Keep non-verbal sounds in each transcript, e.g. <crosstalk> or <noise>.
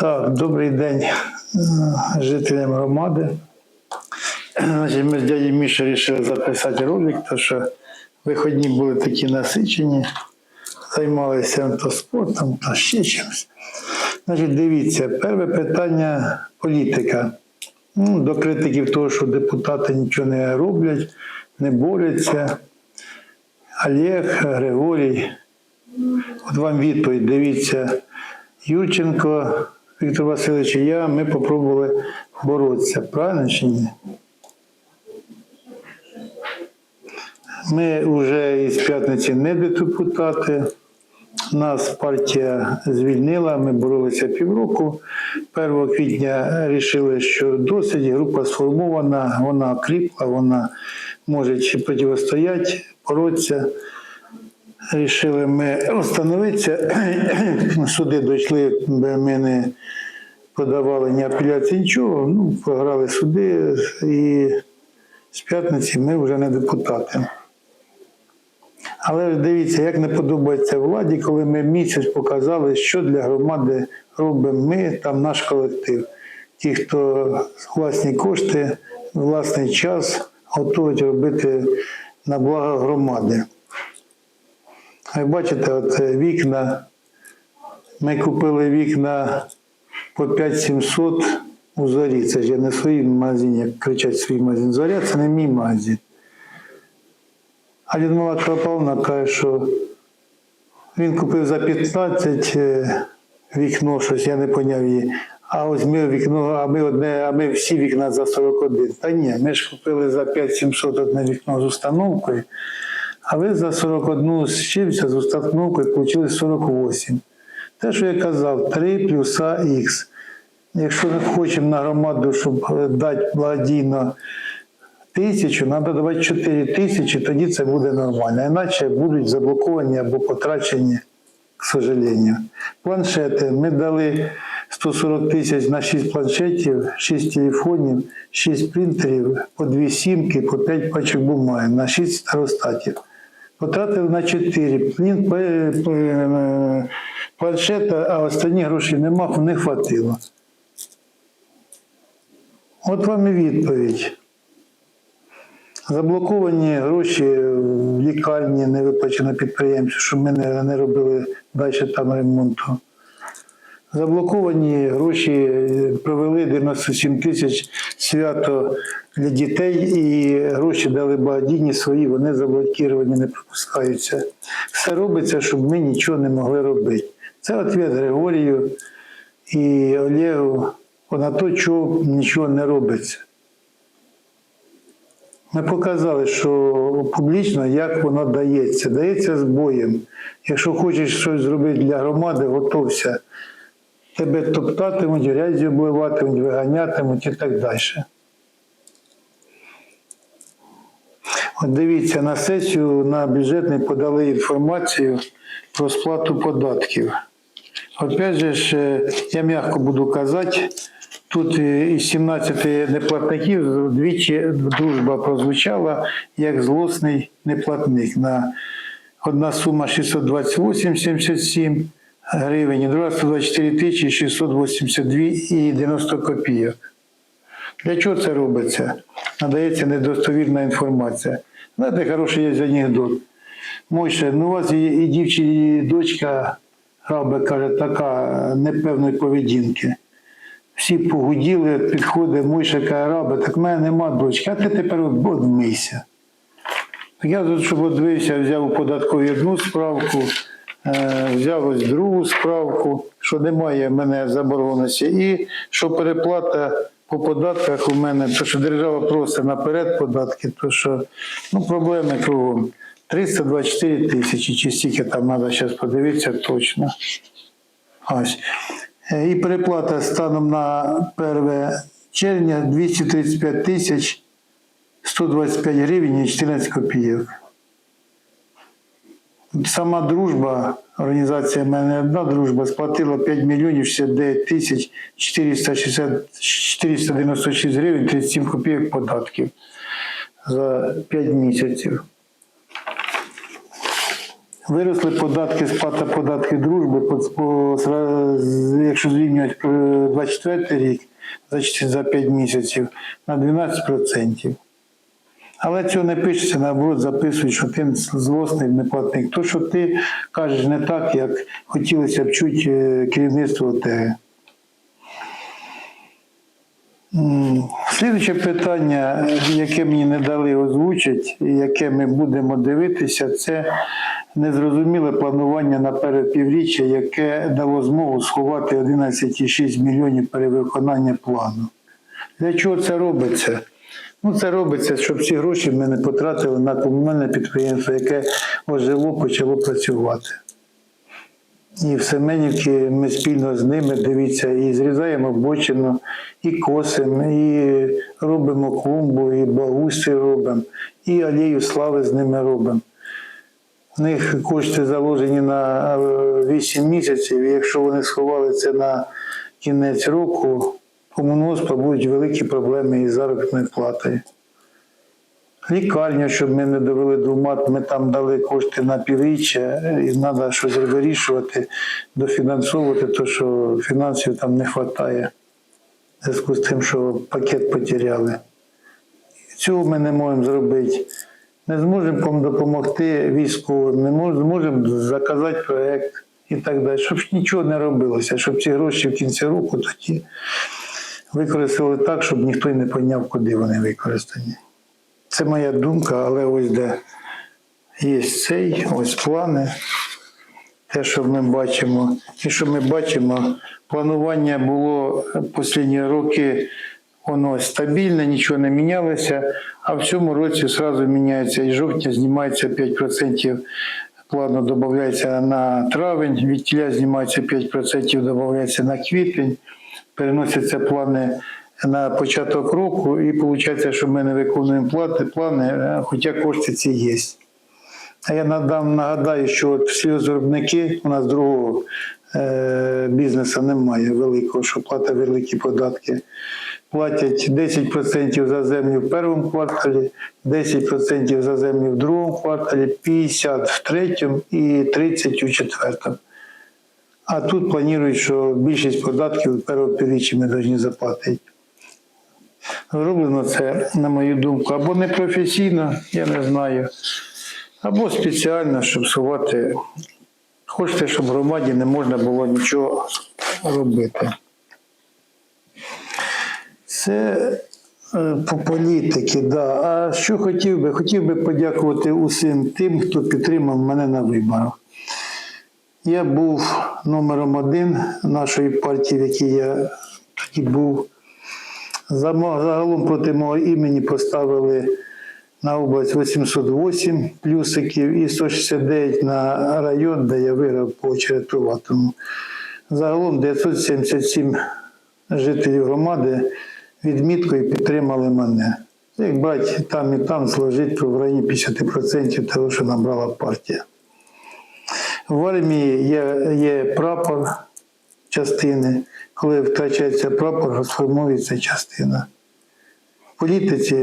Так, добрий день е, жителям громади. Значить, ми з дядю Міші вирішили записати ролик, тому що виходні були такі насичені, займалися то спортом, то ще чимось. Значить, дивіться, перше питання політика. Ну, до критиків того, що депутати нічого не роблять, не борються. Олег, Григорій. От вам відповідь, дивіться. Юрченко, Віктор Васильович і я, ми попробували боротися. Правильно чи ні? Ми вже із п'ятниці не депутати. Нас партія звільнила, ми боролися півроку. 1 квітня вирішили, що досить, група сформована, вона кріпла, вона може протистояти, боротися. Рішили ми встановитися. <coughs> Суди дійшли, ми не подавали ні апеляції, нічого. Ну, програли суди, і з п'ятниці ми вже не депутати. Але дивіться, як не подобається владі, коли ми місяць показали, що для громади робимо ми, там наш колектив. Ті, хто власні кошти, власний час готують робити на благо громади. Як бачите, от вікна. Ми купили вікна по 5700 у зорі. Це ж я не свій магазин, як кричать свій магазин. Зоря це не мій магазин. А Людмила Крапавна каже, що він купив за 15 е, вікно, щось я не поняв її. А ось ми вікно, а ми одне, а ми всі вікна за 41. Та ні, ми ж купили за 5700 одне вікно з установкою. А ви за 41 з чимся з установкою отримали 48. Те, що я казав, 3 плюса Х. Якщо ми хочемо на громаду, щоб е, дати благодійно тисячу, треба давати 4 тисячі, тоді це буде нормально. Іначе будуть заблоковані або потрачені, к сожалению. Планшети. Ми дали 140 тисяч на 6 планшетів, 6 телефонів, 6 принтерів, по 2 сімки, по 5 пачок бумаги, на 6 старостатів. Потратили на 4. Планшета, а останні гроші нема, не хватило. От вам і відповідь. Заблоковані гроші в лікарні не виплачено підприємцю, щоб ми не, не робили далі там ремонту. Заблоковані гроші провели 97 тисяч свято для дітей і гроші дали благодійні свої, вони заблоковані, не пропускаються. Все робиться, щоб ми нічого не могли робити. Це відповідь Григорію і Олегу на те, чого нічого не робиться. Ми показали, що публічно як воно дається. Дається з боєм. Якщо хочеш щось зробити для громади, готовся. Тебе топтатимуть, грязю обливатимуть, виганятимуть і так далі. От дивіться, на сесію на бюджетний подали інформацію про сплату податків. Опять же, е, я м'яко буду казати, тут е, із 17 неплатників двічі дружба прозвучала як злосний неплатник. На одна сума 628,77 гривень, і друга 124 тисячі 682 і 90 копійок. Для чого це робиться? Надається недостовірна інформація. Знаєте, хороший є анекдот. Мойше, ну у вас і, і дівчині дочка, раба каже, така непевної поведінки. Всі погуділи, підходить Мойша каже, раба, так в мене нема дочки, а ти тепер одмийся. Я тут, щоб одвився, взяв у податкові одну справку, е, взяв ось другу справку, що немає в мене заборгованості, і що переплата по податках у мене, то що держава просить наперед податки, то що ну, проблеми кругом. 324 тисячі, чи стільки там треба зараз подивитися точно. Ось. І переплата станом на 1 червня 235 тисяч 125 гривень і 14 копійок. Сама дружба, організація в мене одна дружба, сплатила 5 мільйонів 69 тисяч 460 496 гривень 37 копійок податків за 5 місяців. Виросли податки, сплата податків дружби, по, по, якщо зрівнювати е, 24 рік за, за 5 місяців на 12%. Але цього не пишеться, наоборот, записують, що ти злосний неплатник. То, що ти кажеш не так, як хотілося б чути е, керівництво ОТГ. Слідуюче питання, яке мені не дали озвучити, і яке ми будемо дивитися, це незрозуміле планування на перепівріччя, яке дало змогу сховати 11,6 мільйонів перевиконання плану. Для чого це робиться? Ну, це робиться, щоб ці гроші ми не потратили на комунальне підприємство, яке ожило, почало працювати. І в Семенівці ми спільно з ними дивіться, і зрізаємо бочину, і косимо, і робимо клумбу, і благоустрій робимо, і алею слави з ними робимо. У них кошти заложені на е, 8 місяців, і якщо вони сховали це на кінець року, у МУНОСПа будуть великі проблеми із заробітною платою. Лікарня, щоб ми не довели до мат, ми там дали кошти на півріччя, і треба щось вирішувати, дофінансовувати, то що фінансів там не вистачає. В зв'язку з тим, що пакет потеряли. Цього ми не можемо зробити. Не зможемо допомогти військовим, не зможемо заказати проєкт і так далі, щоб нічого не робилося, щоб ці гроші в кінці року тоді використали так, щоб ніхто й не поняв, куди вони використані. Це моя думка, але ось де є цей, ось плани. Те, що ми бачимо, і що ми бачимо, планування було останні роки, воно стабільне, нічого не мінялося, а в цьому році одразу міняється і жовтня знімається 5% плану додається на травень, від тіля знімається 5%, додається на квітень, переносяться плани на початок року, і виходить, що ми не виконуємо плати, плани, хоча кошти ці є. А я надам, нагадаю, що от сільгоспвиробники у нас другого е, бізнесу немає великого, що платять великі податки. Платять 10% за землю в першому кварталі, 10% за землю в другому кварталі, 50% в третьому і 30% у четвертому. А тут планують, що більшість податків першого півріччя ми повинні заплатити. Зроблено це, на мою думку, або непрофесійно, я не знаю, або спеціально, щоб сховати. Хочете, щоб громаді не можна було нічого робити. Це е, по політики, да. А що хотів би? Хотів би подякувати усім тим, хто підтримав мене на виборах. Я був номером один нашої партії, в якій я тоді був. Загалом проти мого імені поставили на область 808 плюсиків і 169 на район, де я виграв по Черетуватому. Загалом 977 жителів громади відміткою підтримали мене. Як брати там і там зложить, то в районі 50% того, що набрала партія. В армії є, є прапор частини. Коли втрачається прапор, розформується частина. В політиці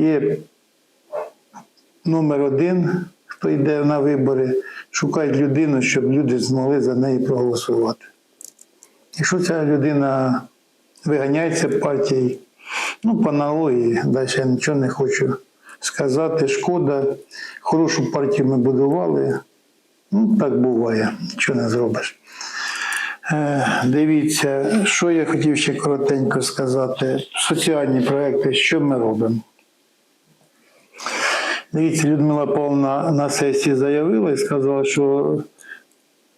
є номер один, хто йде на вибори, шукають людину, щоб люди змогли за неї проголосувати. Якщо ця людина виганяється партією, ну, по аналогії, далі я нічого не хочу сказати. Шкода, хорошу партію ми будували. Ну, так буває, нічого не зробиш. Е, Дивіться, що я хотів ще коротенько сказати. Соціальні проекти, що ми робимо? Дивіться, Людмила Павловна на сесії заявила і сказала, що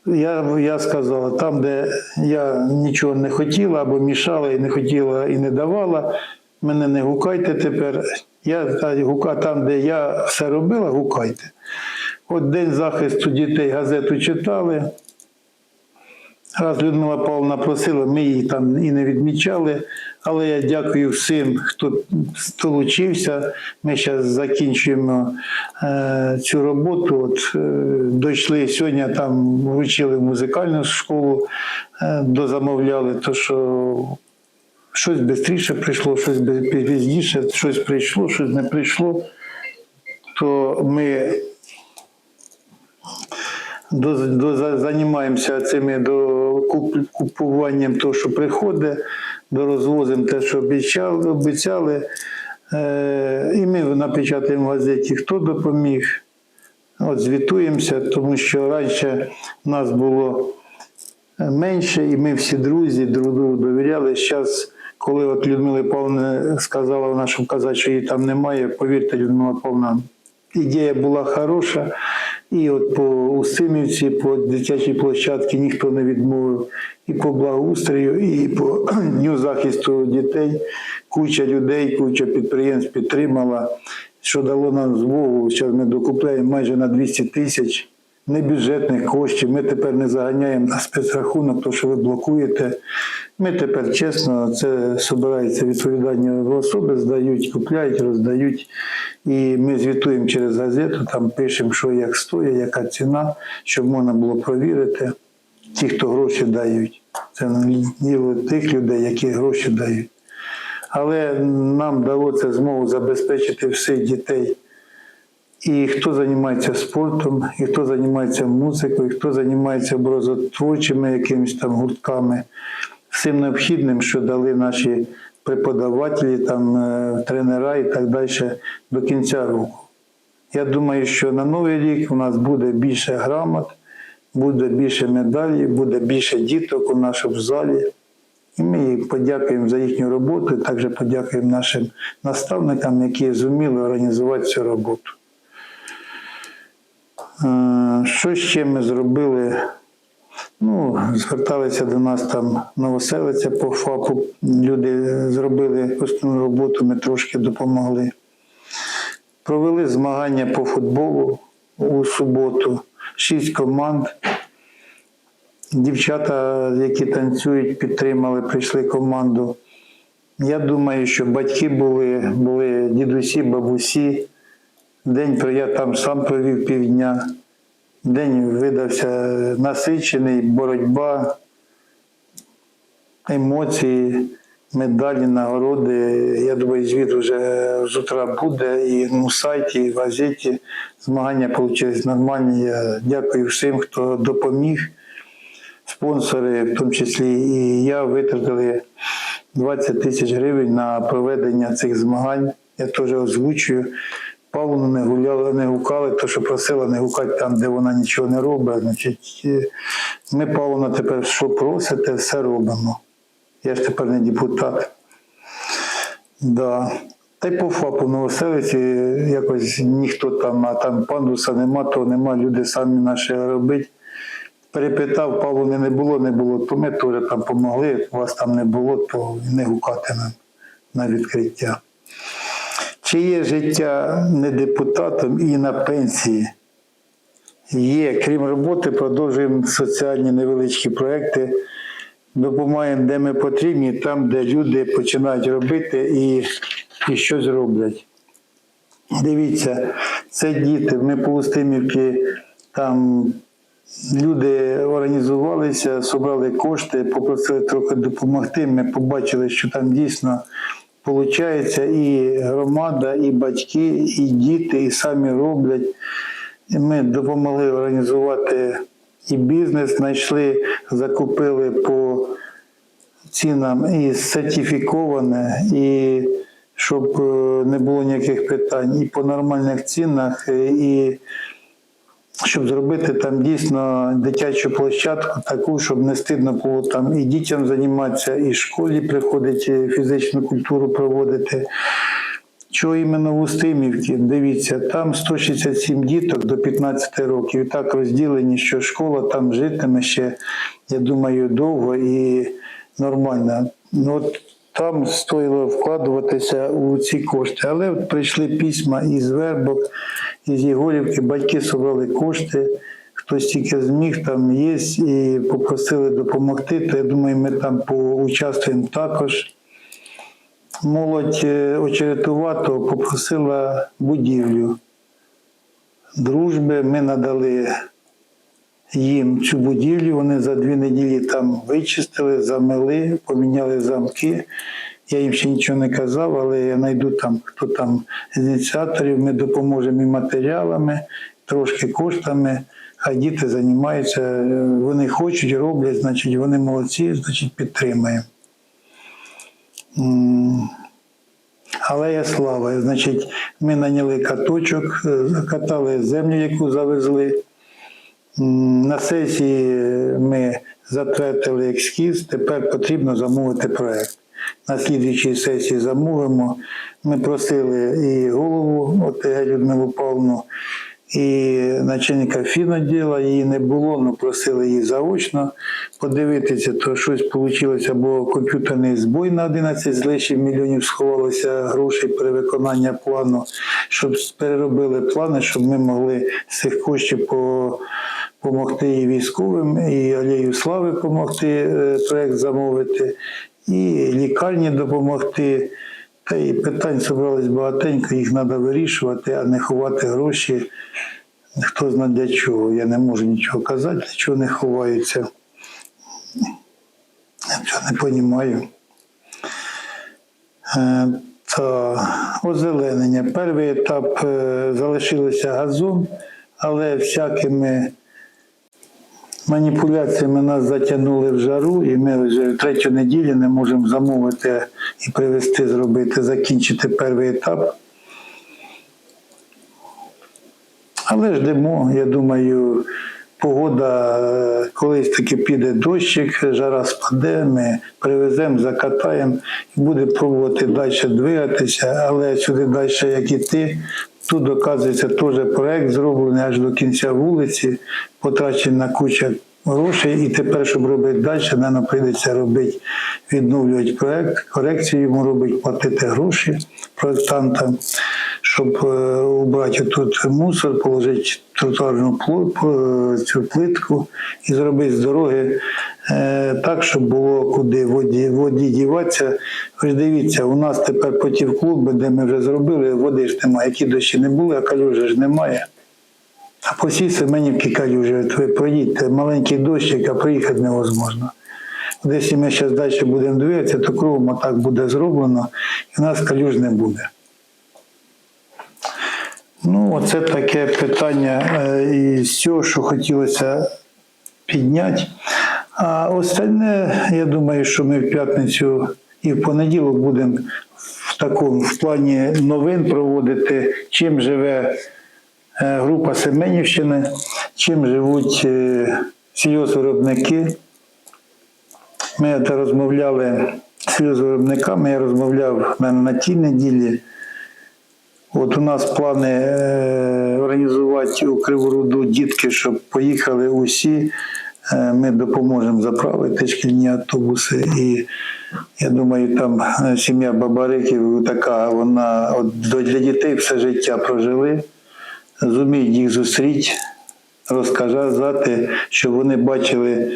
я, я сказала, там, де я нічого не хотіла або мішала і не хотіла і не давала, мене не гукайте тепер. Я гука там, де я все робила, гукайте. От День захисту дітей газету читали. Раз Людмила Павловна просила, ми її там і не відмічали, але я дякую всім, хто долучився. Ми зараз закінчуємо е, цю роботу. От, е, дійшли сьогодні, там вручили музикальну школу, е, дозамовляли, то що щось швидше прийшло, щось пізніше, щось прийшло, щось не прийшло. То ми до, до, займаємося цими до куп- купуванням того, що приходить, до розвозимо те, що обіцяли. обіцяли. Е, і ми напечатаємо в газеті, хто допоміг. От звітуємося, тому що раніше нас було менше, і ми всі друзі друг другу довіряли. Зараз, коли от Людмила Павловна сказала вона, щоб казати, що її там немає, повірте, Людмила Павловна, ідея була хороша. І от по Устимівці, по дитячій площадці ніхто не відмовив. І по благоустрою, і по <clears throat> дню захисту дітей. Куча людей, куча підприємств підтримала, що дало нам змогу. Зараз ми докупляємо майже на 200 тисяч небюджетних коштів. Ми тепер не заганяємо на спецрахунок, то що ви блокуєте. Ми тепер чесно, це збирається відповідальні особи, здають, купляють, роздають. І ми звітуємо через газету, там пишемо, що як стоїть, яка ціна, щоб можна було провірити. Ті, хто гроші дають. Це діло тих людей, які гроші дають. Але нам вдалося змогу забезпечити всіх дітей. І хто займається спортом, і хто займається музикою, і хто займається образотворчими якимись там гуртками, всім необхідним, що дали наші преподавателі, там, е, тренера і так далі до кінця року. Я думаю, що на новий рік у нас буде більше грамот, буде більше медалей, буде більше діток у нашому залі. І ми їй подякуємо за їхню роботу, і також подякуємо нашим наставникам, які зуміли організувати цю роботу. Що ще ми зробили? Ну, зверталися до нас там новоселиця по ФАПу. Люди зробили основну роботу, ми трошки допомогли. Провели змагання по футболу у суботу. Шість команд. Дівчата, які танцюють, підтримали, прийшли команду. Я думаю, що батьки були, були дідусі, бабусі. День я там сам провів півдня. День видався насичений, боротьба, емоції, медалі, нагороди. Я думаю, звіт вже з утра буде і на сайті, і в газеті. Змагання вийшли нормальні. Я дякую всім, хто допоміг. Спонсори, в тому числі і я, витратили 20 тисяч гривень на проведення цих змагань. Я теж озвучую. Павловну не гуляли, не гукали, то що просила не гукати там, де вона нічого не робить. Значить, е, ми, Павловна, тепер що просите, все робимо. Я ж тепер не депутат. Да. Та й по ФАПу Новоселиці якось ніхто там, а там пандуса нема, то нема, люди самі наші робить. Перепитав, Павловни не було, не було, то ми теж там допомогли, вас там не було, то не гукати нам на відкриття. Чи є життя не депутатом і на пенсії? Є, крім роботи, продовжуємо соціальні невеличкі проекти, допомагаємо, де ми потрібні, там, де люди починають робити і, і щось роблять. Дивіться, це діти. Ми по Устимівці там люди організувалися, зібрали кошти, попросили трохи допомогти. Ми побачили, що там дійсно виходить і громада, і батьки, і діти, і самі роблять. Ми допомогли організувати і бізнес, знайшли, закупили по цінам і сертифіковане, і щоб е, не було ніяких питань, і по нормальних цінах, і щоб зробити там дійсно дитячу площадку, таку, щоб не стидно було там і дітям займатися, і школі приходить фізичну культуру проводити. Чого іменно в Устимівці? Дивіться, там 167 діток до 15 років. Так розділені, що школа там житиме ще, я думаю, довго і нормально. Ну, от там стоїло вкладуватися у ці кошти. Але от прийшли письма із Вербок, із Єгорівки, батьки собрали кошти. Хтось тільки зміг, там є, і попросили допомогти, то я думаю, ми там поучаствуємо також молодь е, очеретувато попросила будівлю дружби. Ми надали їм цю будівлю. Вони за дві неділі там вичистили, замели, поміняли замки. Я їм ще нічого не казав, але я знайду там, хто там з ініціаторів. Ми допоможемо і матеріалами, трошки коштами. хай діти займаються, е, вони хочуть, роблять, значить, вони молодці, значить, підтримаємо. М, Алея слава. Значить, ми наняли каточок, е, катали землю, яку завезли. На сесії ми затвердили ескіз, тепер потрібно замовити проект. На слідуючій сесії замовимо. Ми просили і голову ОТГ Людмилу Павловну, і начальника фіноділа, її не було, але просили її заочно подивитися, то щось вийшло, або комп'ютерний збой на 11 з лишнім мільйонів сховалося грошей перевиконання плану, щоб переробили плани, щоб ми могли з цих коштів по допомогти і військовим, і Алею Слави допомогти е, проект замовити, і лікарні допомогти. Та і питань зібралось багатенько, їх треба вирішувати, а не ховати гроші. Хто знає для чого. Я не можу нічого казати, для чого не ховаються. Я цього не розумію. Е, Та озеленення. Перший етап е, залишилося газон, але всякими маніпуляціями нас затягнули в жару, і ми вже третю неділю не можемо замовити і привезти, зробити, закінчити перший етап. Але ждемо, я думаю, погода е, колись таки піде дощик, жара спаде, ми привеземо, закатаємо і буде пробувати далі двигатися, але сюди далі як іти. Тут, оказується, теж проект зроблений аж до кінця вулиці, потрачена куча грошей, і тепер, щоб робити далі, нам прийдеться робити, відновлювати проект, корекцію йому робити, платити гроші проєктантам, щоб е, убрати тут мусор, положити тротуарну цю плитку і зробити з дороги так, щоб було куди воді, воді діватися. Ви ж дивіться, у нас тепер потів клуби, де ми вже зробили, води ж немає, які дощі не були, а калюжі ж немає. А по всій Семенівці калюжі, ви проїдьте, маленький дощик, а проїхати невозможно. Якщо ми зараз далі будемо дивитися, то кругом так буде зроблено, і в нас калюж не буде. Ну, оце таке питання е, із цього, що хотілося підняти. А остальне, я думаю, що ми в п'ятницю і в понеділок будемо в такому в плані новин проводити, чим живе е, група Семенівщини, чим живуть е, сільгоспвиробники. Ми розмовляли з сільгоспвиробниками, я розмовляв на тій неділі. От у нас плани е, організувати у Криворуду дітки, щоб поїхали усі. Е, Ми допоможемо заправити шкільні автобуси. І я думаю, там е, сім'я Бабариків така, вона от для дітей все життя прожили, зуміють їх зустріти, розказати, щоб вони бачили,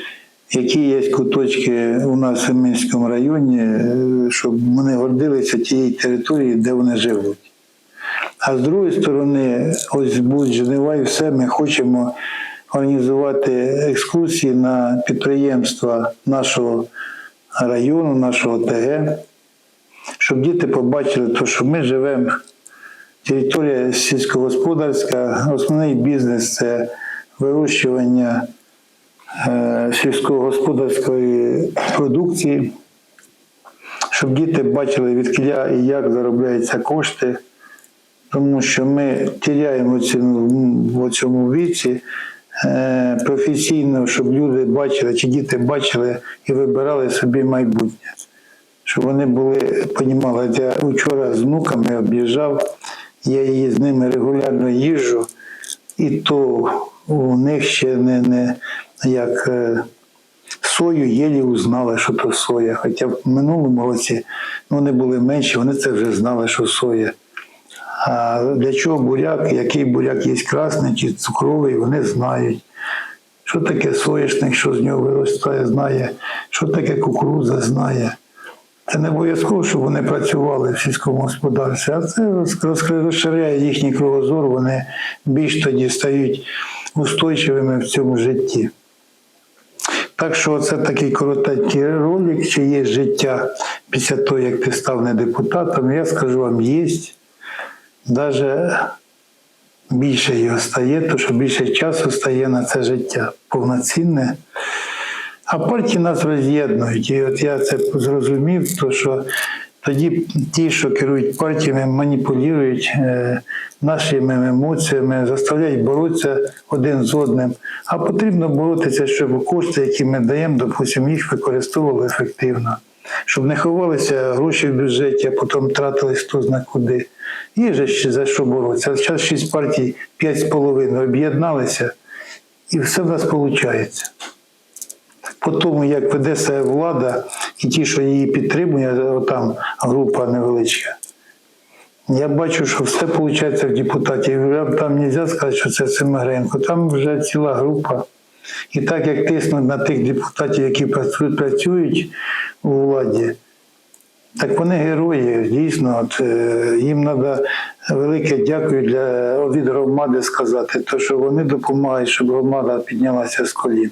які є куточки у нас в Семенському районі, е, щоб вони гордилися тією територією, де вони живуть. А з другої сторони, ось будуть жнива і все, ми хочемо організувати екскурсії на підприємства нашого району, нашого ТГ, щоб діти побачили, то, що ми живемо. Територія сільськогосподарська, основний бізнес це вирощування е, сільськогосподарської продукції, щоб діти бачили відкіля і як заробляються кошти тому що ми тіряємо ціну в цьому віці професійно, щоб люди бачили, чи діти бачили і вибирали собі майбутнє. Щоб вони були, понімали, я вчора з внуками об'їжджав, я її з ними регулярно їжджу, і то у них ще не, не як е, сою єлі узнали, що то соя. Хоча в минулому році вони були менші, вони це вже знали, що соя. Для чого буряк, який буряк є красний чи цукровий, вони знають. Що таке соняшник, що з нього виростає, знає, що таке кукурудза знає. Це не обов'язково, щоб вони працювали в сільському господарстві, а це розширяє їхній кругозор, вони більш тоді стають устойчивими в цьому житті. Так що це такий коротенький ролик, чи є життя після того, як ти став не депутатом. Я скажу вам, є. Даже більше його стає, то що більше часу стає на це життя повноцінне. А партії нас роз'єднують. І от я це зрозумів, то що тоді ті, що керують партіями, маніпулюють е, нашими емоціями, заставляють боротися один з одним. А потрібно боротися, щоб кошти, які ми даємо, допустимо, їх використовували ефективно. Щоб не ховалися гроші в бюджеті, а потім тратились хто зна куди. Є же за що боротися. Зараз шість партій, п'ять з половиною об'єдналися, і все в нас виходить по тому, як веде себе влада, і ті, що її підтримує, там група невеличка. Я бачу, що все виходить в депутатів. Там не можна сказати, що це Семеренко, там вже ціла група. І так як тиснуть на тих депутатів, які працюють у владі, так вони герої, дійсно. От, е, їм треба велике дякую для від громади сказати, то що вони допомагають, щоб громада піднялася з колін.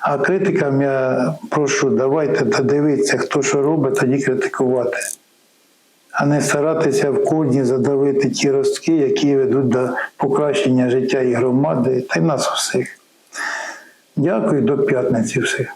А критикам я прошу, давайте та дивитися, хто що робить, тоді критикувати. А не старатися в корні задавити ті ростки, які ведуть до покращення життя і громади, та й нас усіх. Дякую до п'ятниці всіх.